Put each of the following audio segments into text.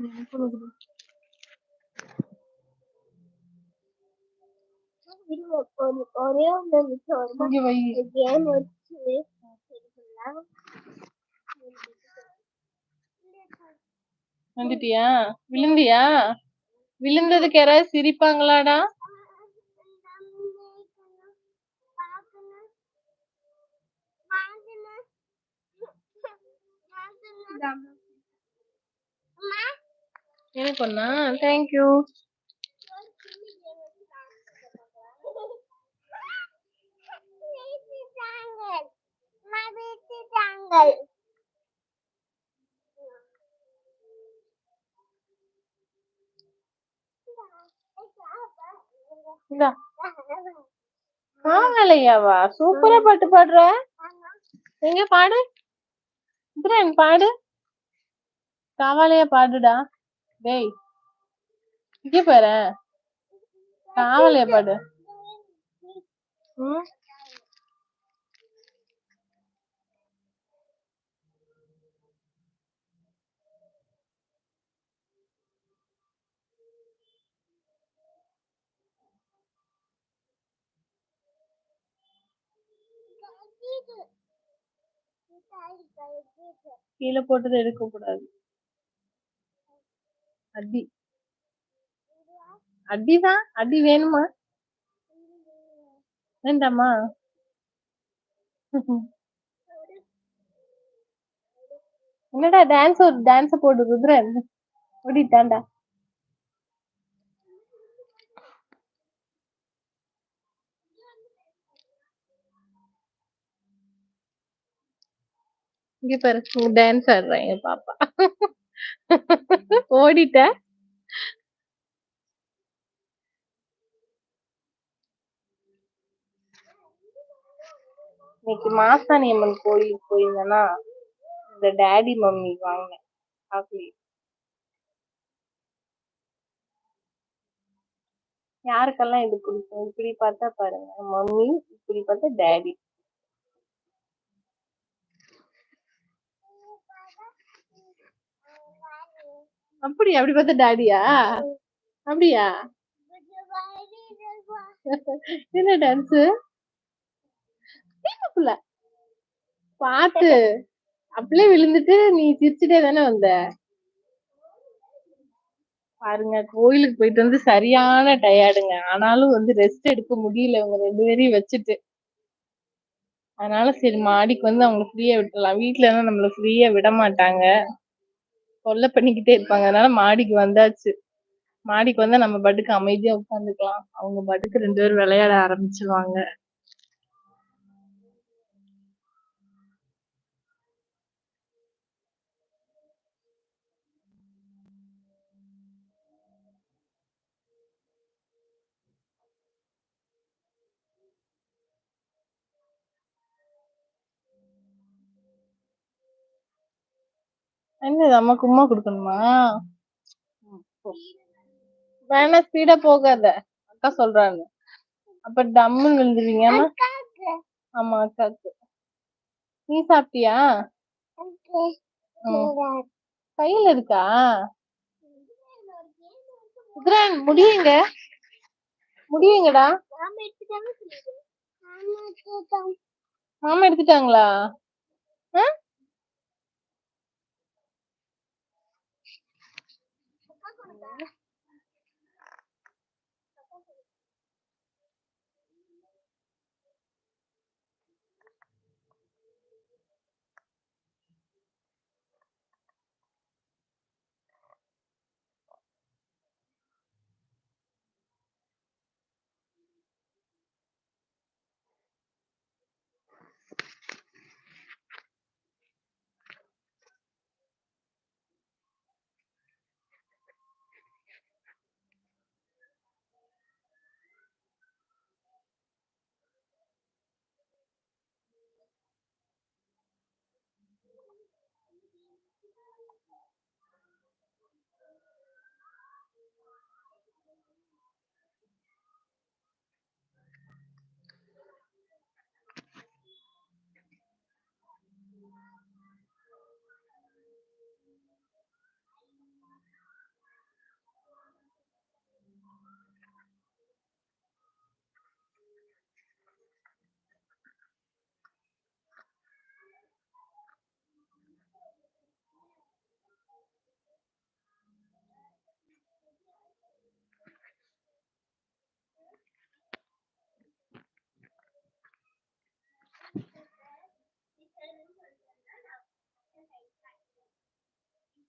ஒரு- கேம் வச்சு. வந்துட்டியா? விழுந்தியா? விழுந்ததுக்கு யாராவது சிரிப்பாங்களாடா? எனக்கு ஒண்ணா தேங்க்யூ இந்தா. ஆகலையாவா சூப்பரா பாட்டு பாடுற. எங்க பாடு? பாடு. காவாலையா பாடுடா. டேய் இங்க பாரு. காவாலையா பாடு கீழே போட்டதை எடுக்க கூடாது அடி. அடிதான் அடி வேணுமா? வேண்டாமா? என்னடா டான்ஸ் ஒரு டான்ஸ் போடு ருத்ரன் ஓடிட்டாண்டா இங்க பாரு டான்ஸ் ஆடுறேன் பாப்பா. ஓடிட்ட? இன்னைக்கு மாசாணி அம்மன் கோயிலுக்கு போயிருந்தேன்னா இந்த டாடி மம்மி வாங்கினேன். சாக்லேட் யாருக்கெல்லாம் இது பிடிக்கும்? இப்படி பார்த்தா பாருங்க மம்மி இப்படி பார்த்தா டாடி. அப்படி அப்படி பார்த்தா டாடியா? அப்படியா? என்ன டான்ஸ் புள்ள பாத்து. அப்படியே விழுந்துட்டு நீ சிரிச்சுட்டே தானே வந்த? பாருங்க கோயிலுக்கு போயிட்டு வந்து சரியான டயர்டுங்க ஆனாலும் வந்து ரெஸ்ட் எடுக்க முடியல. இவங்க ரெண்டு பேரையும் வச்சுட்டு. அதனால சரி மாடிக்கு வந்து அவங்க ஃப்ரீயா விட்டுலாம் வீட்டுல எல்லாம் நம்மள ஃப்ரீயா விட மாட்டாங்க. தொல்லை பண்ணிக்கிட்டே இருப்பாங்க. அதனால மாடிக்கு வந்தாச்சு. மாடிக்கு வந்தா நம்ம பாட்டுக்கு அமைதியா உட்காந்துக்கலாம். அவங்க பாட்டுக்கு ரெண்டு பேரும் விளையாட ஆரம்பிச்சிருவாங்க. என்னது அம்மா கும்மா கொடுக்கணுமா? வேணா ஸ்பீடா போகாத. அக்கா சொல்றாங்க. அப்ப டம்முன்னு விழுந்துருவீங்க ஆமா அக்காக்கு. நீ சாப்பிட்டியா. கையில இருக்கா? உக்ரான் முடியுங்க. முடியுங்கடா. மாமா எடுத்துட்டாங்களா?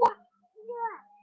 哇哇！